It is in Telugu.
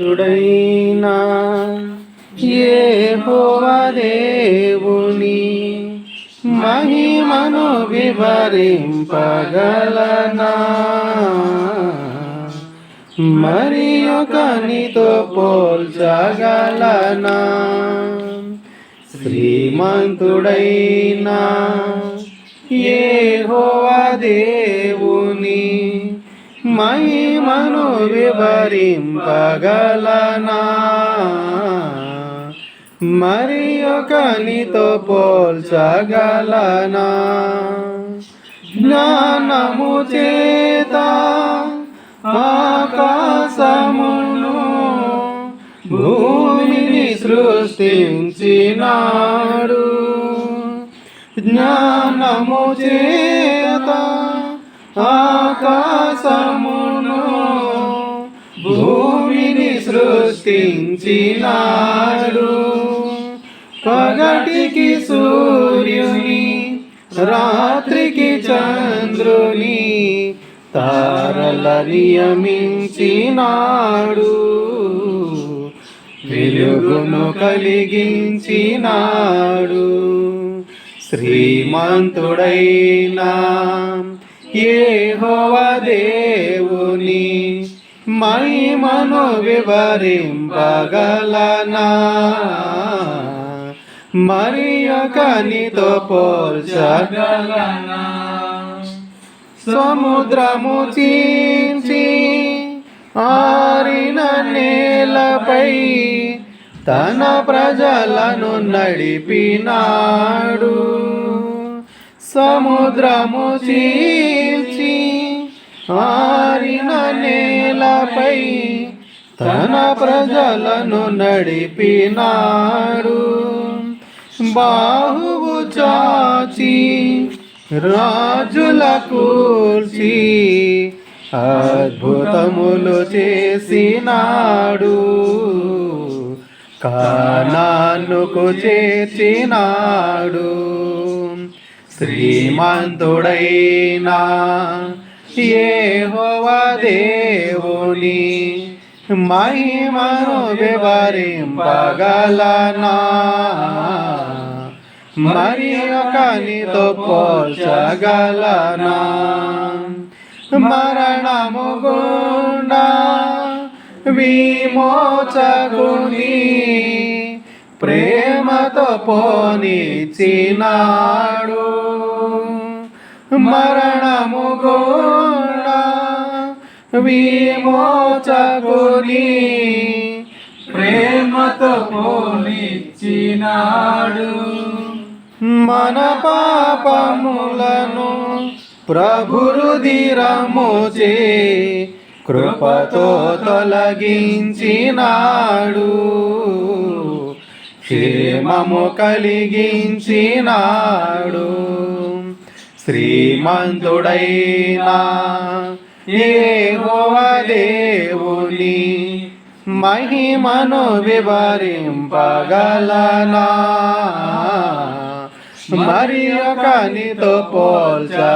శ్రీమంతుడైనా ఏ దేవుని మహిమను వివరింపగలనా మరి ఒకనితో పోల్చగలనా శ్రీమంతుడైనా ఏ దేవుని మహిమను వివరింపగలనా? మరి ఒకనితో పోల్చగలనా? జ్ఞానము చేత ఆకాశమును భూమిని సృష్టించినాడు. జ్ఞానము చేత ఆకాశము భూమిని సృష్టించినాడు. పగటికి సూర్యుని రాత్రికి చంద్రుని తారల నియమించినాడు. వెలుగును కలిగించినాడు. శ్రీమంతుడైనా ఏ దేవుని మహిమను వివరింపగలనా? మరి ఒకనితో పోల్చగలనా? సముద్రము చీ ఆరిన నేలపై తన ప్రజలను నడిపినాడు. సముద్రము చీ ఆరిన నేలపై తన ప్రజలను నడిపినాడు. బాహువు చాచి రాజుల కూర్చి అద్భుతములు చేసినాడు. కానానుకు చేర్చినాడు. శ్రీమంతుడైనా ఏ దేవుని? మహిమను వివరింపగలనా మరి ఒకనితో పోల్చగలనా? మరణము గుండా విమోచకుని ప్రేమతో పోనిచ్చినాడు. మరణము గుండా విమోచకుని ప్రేమతో పోలిచ్చినాడు మన పాపములను ప్రభురుదిరముచే కృపతో తొలగించినాడు క్షేమము కలిగించినాడు శ్రీమంతుడైనా ఏ దేవుని. మహిమను వివరింపగలనా? మరి ఒకనితో పోల్చగలనా?